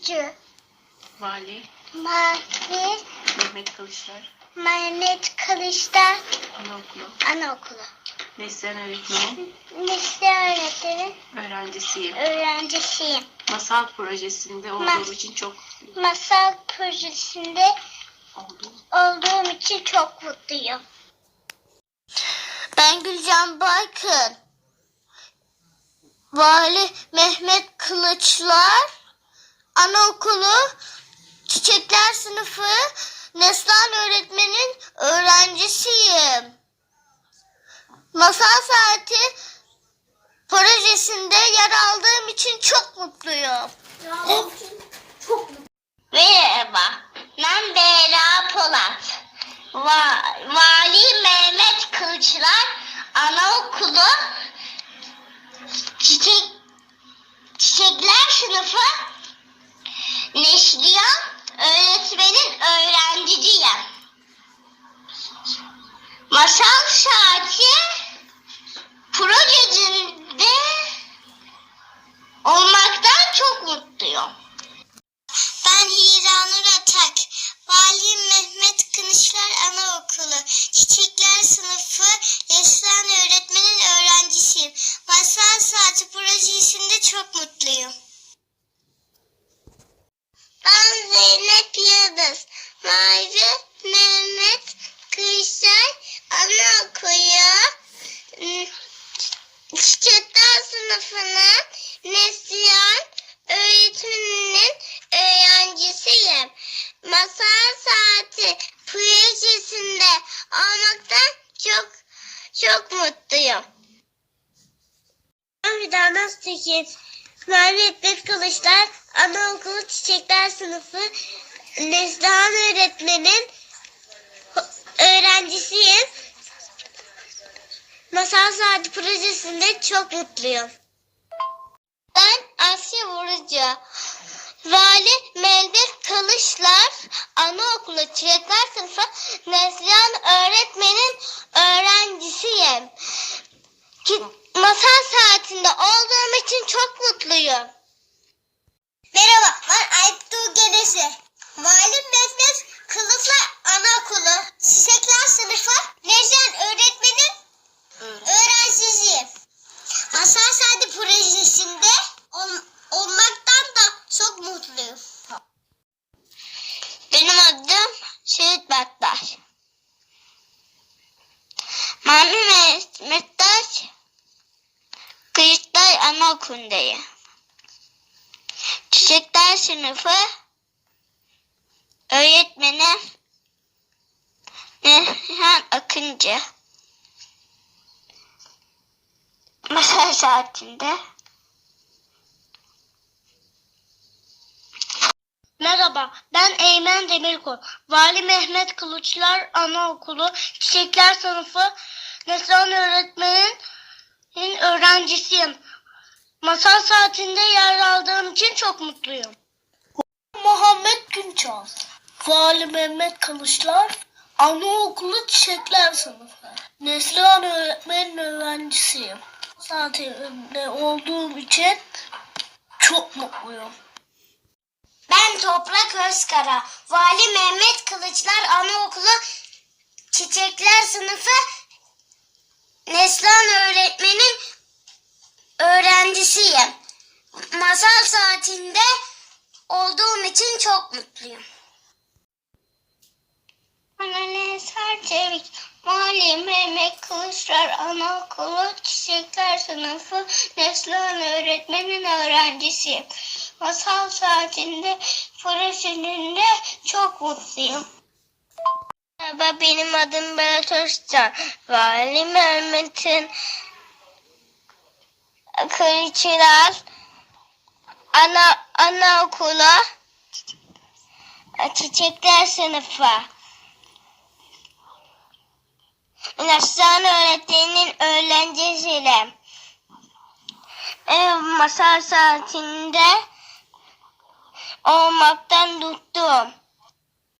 Kurucu. Vali Mahir Mehmet Kılıçlar Mehmet Kılıçlar Anaokulu Anaokulu. Neslihan öğretmenin Lise öğretmenin öğrencisiyim. öğrencisiyim. Masal projesinde olduğum Mas- için çok Masal projesinde oldum. olduğum için çok mutluyum. Ben Gülcan Baykın. Vali Mehmet Kılıçlar Anaokulu Çiçekler Sınıfı Neslihan öğretmenin öğrencisiyim. Masal Saati projesinde yer aldığım için çok mutluyum. Merhaba, ben Beyra Polat. Va Vali Mehmet Kılıçlar Anaokulu Çiçek Çiçekler Sınıfı Neşriyan öğretmenin öğrencisiyim. Masal Saati projesinde olmaktan çok mutluyum. Ben Hiranur Atak. Vali Mehmet Kılıçlar Anaokulu. Vali Mehmet Kılıçlar Anaokulu. Çiçekler sınıfının Neslihan öğretmeninin öğrencisiyim. Masal saati projesinde olmaktan çok çok mutluyum. Ben Fidanaz Tekin. Mehmet Kılıçlar Anaokulu Çiçekler Sınıfı Neslihan öğretmenin öğrencisiyim. Masal Saati projesinde çok mutluyum. Ben Asya Vurucu. Vali Melbet Kılıçlar Anaokulu Çiçekler Sınıfı Neslihan öğretmenin öğrencisiyim. Ki, masal saatinde olduğum için çok mutluyum. Merhaba ben Aytuğ Genesi. Vali Mehmet Kılıçlar Anaokulu Çiçekler Sınıfı Neslihan öğretmenin öğrencisiyim. Masal Saati projesinde ol- olmaktan da çok mutluyum. Benim adım Şehit Bektaş. Mami Mehmet Kıyıklar Anaokulu'ndayım. Çiçekler sınıfı öğretmenim Nehran Akıncı. Masal saatinde. Merhaba, ben Eymen Demirkol. Vali Mehmet Kılıçlar Anaokulu Çiçekler Sınıfı Neslihan öğretmenin öğrencisiyim. Masal saatinde yer aldığım için çok mutluyum. Muhammed Günçal. Vali Mehmet Kılıçlar Anaokulu Çiçekler Sınıfı. Neslihan öğretmenin öğrencisiyim. Saatinde olduğum için çok mutluyum. Ben Toprak Özkara. Vali Mehmet Kılıçlar Anaokulu Çiçekler Sınıfı Neslihan öğretmenin öğrencisiyim. Masal saatinde olduğum için çok mutluyum. Anne Serçevik, Vali Mehmet Kılıçlar Anaokulu Çiçekler Sınıfı Neslihan öğretmenin öğrencisiyim. Masal saatinde projesinde çok mutluyum. Merhaba benim adım Berat Özcan. Vali Mehmet'in Kılıçlar ana anaokulu çiçekler sınıfı. Neslihan öğretmeninin öğrencisiyle ev masal saatinde olmaktan tuttum.